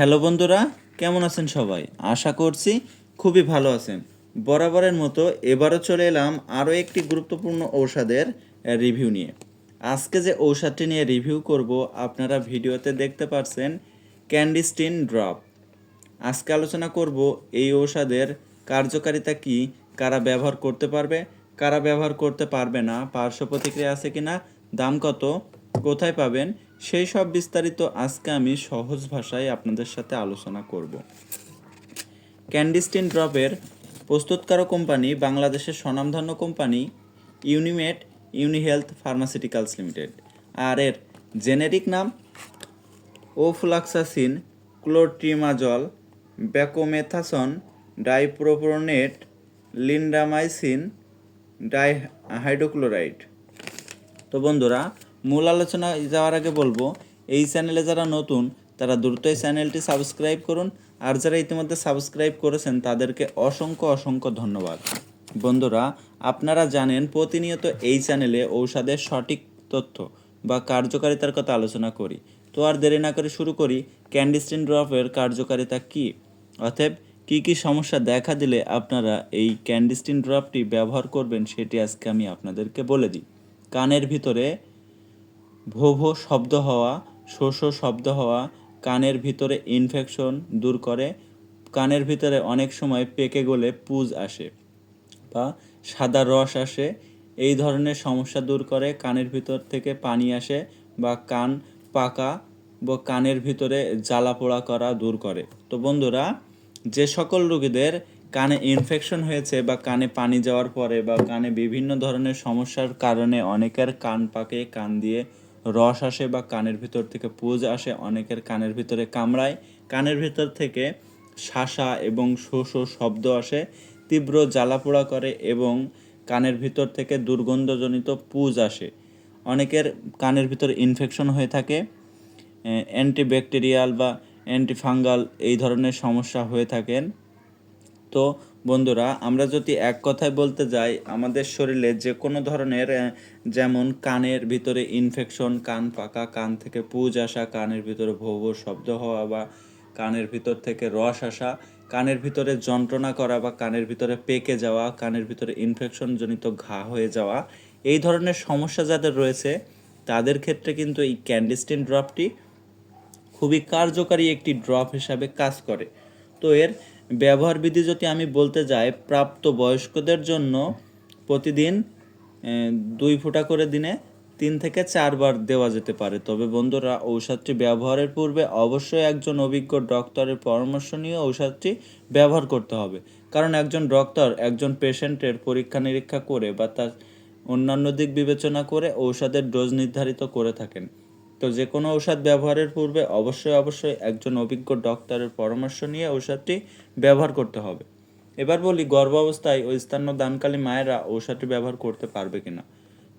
Hello বন্ধুরা, কেমন আছেন সবাই? আশা করছি খুবই ভালো আছেন। বরাবরের মতো এবারও চলে এলাম আরও একটি গুরুত্বপূর্ণ ঔষধের রিভিউ নিয়ে। আজকে যে ঔষধটি নিয়ে রিভিউ করব, আপনারা ভিডিওতে দেখতে পাচ্ছেন ক্যান্ডিস্টিন ড্রপ। আজকে আলোচনা করব এই ঔষধের কার্যকারিতা কি, কারা ব্যবহার করতে পারবে, কারা ব্যবহার করতে পারবে না, পার্শ্ব প্রতিক্রিয়া আছে কিনা, দাম কত কোথায় পাবেন? সেই সব বিস্তারিত আজকে আমি সহজ ভাষায় আপনাদের সাথে আলোচনা করব। ক্যান্ডিস্টিন ড্রপের প্রস্তুতকারক কোম্পানি বাংলাদেশের স্বনামধন্য company Unimate Unihealth pharmaceuticals limited. আর এর জেনেরিক নাম ওফ্লাক্সাসিন, ক্লোট্রিমাজল, ব্যাকোমেথাসন, ডাইপ্রোপ্রোনেট, লিন্ডামাইসিন ডাইহাইড্রোক্লোরাইড তো বন্ধুরা মূল আলোচনা যাওয়ার আগে বলব, এই চ্যানেলে যারা নতুন, তারা দ্রুত এই চ্যানেলটি সাবস্ক্রাইব করুন। আর যারা ইতিমধ্যে সাবস্ক্রাইব করেছেন, তাদেরকে অসংখ্য অসংখ্য ধন্যবাদ। বন্ধুরা, আপনারা জানেন প্রতিনিয়ত এই চ্যানেলে ঔষধের সঠিক তথ্য বা কার্যকারিতার কথা আলোচনা করি। তো আর দেরি না করে শুরু করি ক্যান্ডিস্টিন ড্রপের কার্যকারিতা কী? অতএব, কী কী সমস্যা দেখা দিলে আপনারা এই ক্যান্ডিস্টিন ড্রপটি ব্যবহার করবেন, সেটি আজকে আমি আপনাদেরকে বলে দিই। কানের ভিতরে ভো ভো শব্দ হওয়া শো শো শব্দ হওয়া কানের ভিতরে ইনফেকশন দূর করে। কানের ভিতরে অনেক সময় পেকে গলে পুজ আসে বা সাদা রস আসে। এই ধরনের সমস্যা দূর করে, কানের ভিতর থেকে পানি আসে বা কান পাকা বা কানের ভিতরে জ্বালা পোড়া করা দূর করে। তো বন্ধুরা, যে সকল রোগীদের কানে ইনফেকশন হয়েছে বা কানে পানি যাওয়ার পরে বা কানে বিভিন্ন ধরনের সমস্যার কারণে অনেকের কান পাকে, কান দিয়ে রস আসে বা কানের ভিতর থেকে পুজ আসে, অনেকের কানের ভিতরে কামড়ায়। কানের ভিতর থেকে শাসা এবং শো শো শব্দ আসে, তীব্র জ্বালাপোড়া করে এবং কানের ভিতর থেকে দুর্গন্ধজনিত পুজ আসে। অনেকের কানের ভিতর ইনফেকশন হয়ে থাকে অ্যান্টিব্যাকটেরিয়াল বা অ্যান্টিফাঙ্গাল এই ধরনের সমস্যা হয়ে থাকেন। তো বন্ধুরা, আমরা যদি এক কথায় বলতে যাই, আমাদের শরীরে যে কোনো ধরনের যেমন কানের ভিতরে ইনফেকশন কান পাকা, কান থেকে পুজ আসা, কানের ভিতরে ভো শব্দ হওয়া বা কানের ভিতর থেকে রস আসা, কানের ভিতরে যন্ত্রণা করা বা কানের ভিতরে পেকে যাওয়া, কানের ভিতরে ইনফেকশন জনিত ঘা হয়ে যাওয়া, এই ধরনের সমস্যা যাদের রয়েছে, তাদের ক্ষেত্রে কিন্তু এই ক্যান্ডিস্টিন ড্রপটি খুবই কার্যকারী একটি ড্রপ হিসাবে কাজ করে। তো এর ব্যবহার বিধি যদি আমি বলতে যাই, প্রাপ্ত বয়স্কদের জন্য প্রতিদিন দুই ফোঁটা করে দিনে তিন থেকে চারবার দেওয়া যেতে পারে। তবে বন্ধুরা, ঔষধটি ব্যবহারের পূর্বে অবশ্যই একজন অভিজ্ঞ ডক্টরের পরামর্শ নিয়ে ঔষধটি ব্যবহার করতে হবে। কারণ একজন ডক্টর একজন পেশেন্টের পরীক্ষা নিরীক্ষা করে বা তার অন্যান্য দিক বিবেচনা করে ঔষধের ডোজ নির্ধারিত করে থাকেন। তো যে কোনো ঔষধ ব্যবহারের পূর্বে অবশ্যই অবশ্যই একজন অভিজ্ঞ ডক্টরের পরামর্শ নিয়ে ঔষধটি ব্যবহার করতে হবে। এবার বলি, গর্ভাবস্থায় ও স্থান্য দানকালী মায়েরা ঔষধটি ব্যবহার করতে পারবে কিনা?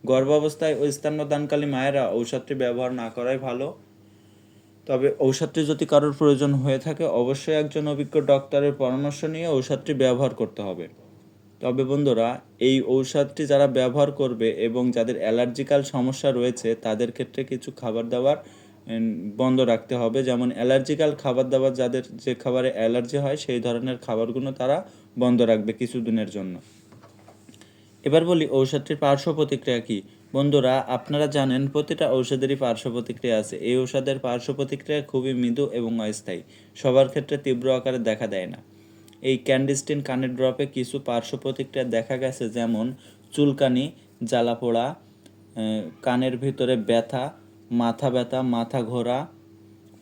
গর্ভাবস্থায় ও স্থান্য দানকালী মায়েরা ঔষধটি ব্যবহার না করাই ভালো। তবে ঔষধটি যদি কারোর প্রয়োজন হয়ে থাকে, অবশ্যই একজন অভিজ্ঞ ডক্টরের পরামর্শ নিয়ে ঔষধটি ব্যবহার করতে হবে। তবে বন্ধুরা, এই ঔষধটি যারা ব্যবহার করবে এবং যাদের অ্যালার্জিক্যাল সমস্যা রয়েছে, তাদের ক্ষেত্রে কিছু খাবার দাবার বন্ধ রাখতে হবে। যেমন অ্যালার্জিক্যাল খাবার দাবার যাদের যে খাবারে অ্যালার্জি হয়, সেই ধরনের খাবারগুলো তারা বন্ধ রাখবে কিছুদিনের জন্য। এবার বলি ঔষধটির পার্শ্ব প্রতিক্রিয়া কি? বন্ধুরা, আপনারা জানেন প্রতিটা ঔষধেরই পার্শ্ব প্রতিক্রিয়া আছে। এই ঔষধের পার্শ্ব প্রতিক্রিয়া খুবই মৃদু এবং অস্থায়ী। সবার ক্ষেত্রে তীব্র আকারে দেখা দেয় না। এই ক্যান্ডিস্টিন কানের ড্রপে কিছু পার্শ্ব প্রতিক্রিয়া দেখা গেছে, যেমন চুলকানি জ্বালা পোড়া কানের ভিতরে ব্যথা, মাথা ব্যথা, মাথা ঘোরা,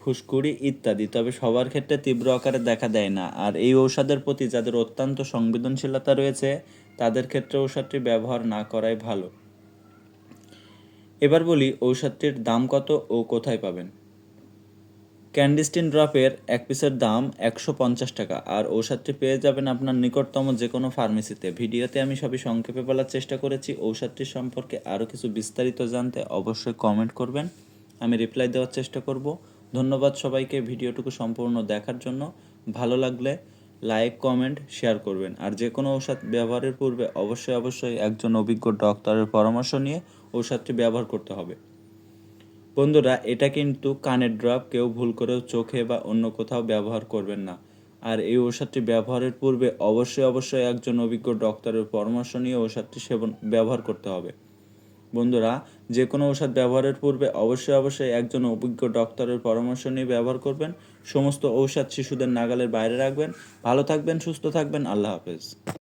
ফুসকুড়ি ইত্যাদি। তবে সবার ক্ষেত্রে তীব্র আকারে দেখা দেয় না। আর এই ঔষধের প্রতি যাদের অত্যন্ত সংবেদনশীলতা রয়েছে, তাদের ক্ষেত্রে ঔষধটি ব্যবহার না করাই ভালো। এবার বলি ঔষধটির দাম কত ও কোথায় পাবেন? ক্যান্ডিস্টিন ড্রপের এক পিসের দাম একশো পঞ্চাশ টাকা। আর ঔষধটি পেয়ে যাবেন আপনার নিকটতম যে কোনো ফার্মেসিতে। ভিডিওতে আমি সবই সংক্ষেপে বলার চেষ্টা করেছি। ঔষধটির সম্পর্কে আরও কিছু বিস্তারিত জানতে অবশ্যই কমেন্ট করবেন। আমি রিপ্লাই দেওয়ার চেষ্টা করব। ধন্যবাদ সবাইকে ভিডিওটুকু সম্পূর্ণ দেখার জন্য। ভালো লাগলে লাইক, কমেন্ট, শেয়ার করবেন। আর যে কোনো ঔষধ ব্যবহারের পূর্বে অবশ্যই অবশ্যই একজন অভিজ্ঞ ডক্টরের পরামর্শ নিয়ে ঔষধটি ব্যবহার করতে হবে। বন্ধুরা, এটা কিন্তু কানের ড্রপ কেউ ভুল করেও চোখে বা অন্য কোথাও ব্যবহার করবেন না। আর এই ঔষধটি ব্যবহারের পূর্বে অবশ্যই অবশ্যই একজন অভিজ্ঞ ডক্টরের পরামর্শ নিয়ে ঔষধটি সেবন, ব্যবহার করতে হবে। বন্ধুরা যে কোনো ঔষধ ব্যবহারের পূর্বে অবশ্যই অবশ্যই একজন অভিজ্ঞ ডক্টরের পরামর্শ নিয়ে ব্যবহার করবেন। সমস্ত ঔষধ শিশুদের নাগালের বাইরে রাখবেন। ভালো থাকবেন, সুস্থ থাকবেন। আল্লাহ হাফেজ।